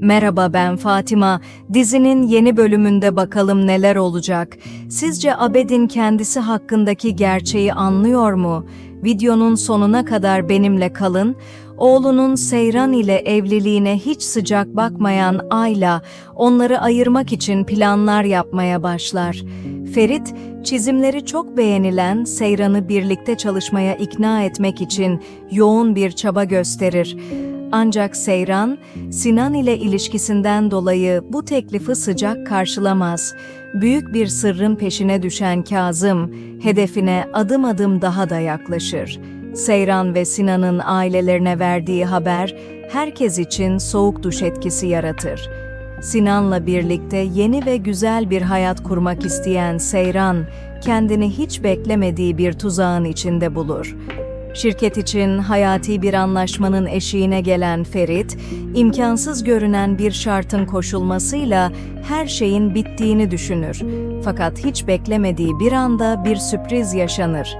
Merhaba ben Fatima. Dizinin yeni bölümünde bakalım neler olacak. Sizce Abed'in kendisi hakkındaki gerçeği anlıyor mu? Videonun sonuna kadar benimle kalın. Oğlunun Seyran ile evliliğine hiç sıcak bakmayan Ayla onları ayırmak için planlar yapmaya başlar. Ferit, çizimleri çok beğenilen Seyran'ı birlikte çalışmaya ikna etmek için yoğun bir çaba gösterir. Ancak Seyran, Sinan ile ilişkisinden dolayı bu teklifi sıcak karşılamaz. Büyük bir sırrın peşine düşen Kazım, hedefine adım adım daha da yaklaşır. Seyran ve Sinan'ın ailelerine verdiği haber, herkes için soğuk duş etkisi yaratır. Sinan'la birlikte yeni ve güzel bir hayat kurmak isteyen Seyran, kendini hiç beklemediği bir tuzağın içinde bulur. Şirket için hayati bir anlaşmanın eşiğine gelen Ferit, imkansız görünen bir şartın koşulmasıyla her şeyin bittiğini düşünür. Fakat hiç beklemediği bir anda bir sürpriz yaşanır.